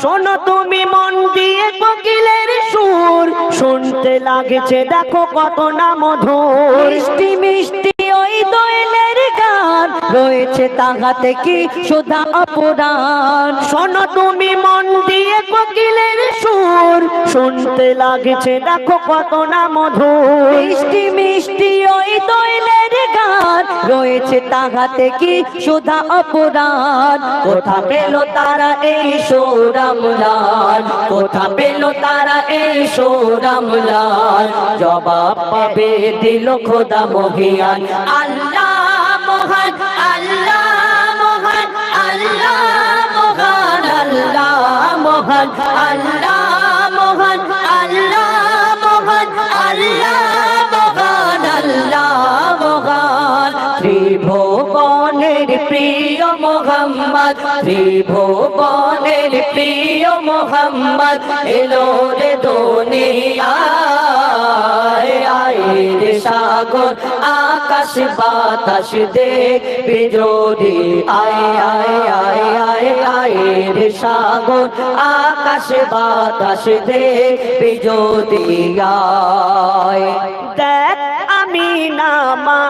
শোনো তুমি সুর শুনতে লাগছে, দেখো কত না মধুর। মিষ্টি মিষ্টি ওই দোয়েলের গান রয়েছে তাহাতে কি সুধা অপরাণ। শোনো তুমি মন দিয়ে কোকিলের সুর শুনতে লাগছে, দেখো কত না মধুর। মিষ্টি মিষ্টি ওই দোয়েলের গান রয়েছে তাহাতে কি সুধা অপরাণ কোথা পেল তারা এই সৌরামলাল কোথা পেল তারা এই সৌরামলাল জবাব পাবে দিল খোদা মহিয়ান। আল্লাহ মহান আল্লাহ মহান আল্লাহ মহান আল্লাহ মহান, আল্লাহ ত্রিভুবনের প্রিয় মোহাম্মদ, ত্রিভুবনের প্রিয় মোহাম্মদ, এলো রে দুনিয়ায় সাগর, আকাশ বাতাস দেখ বিজোরি আয় আয় আয় আয় আয়ের সাগর, আকাশ বাতাস দেখ বিজোরি আয়। দেখ আমি না মায়ের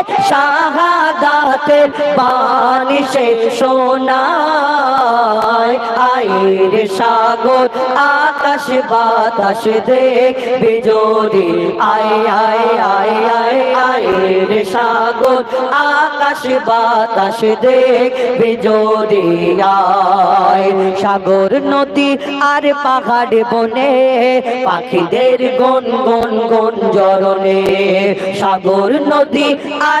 শাহাদাতের বাণী সে শোনায়। আইর সাগর, আকাশ বাতাস দেখ বিজোরি আয় আয় আয় আয় আয়ের সাগর, আকাশ বাতাস দেখ বিজোরি আয় সাগর নদী আর পাহাড় বনে, পাখিদের গন গন গন জরনে সাগর নদী আর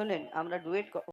চলেন আমরা ডুয়েট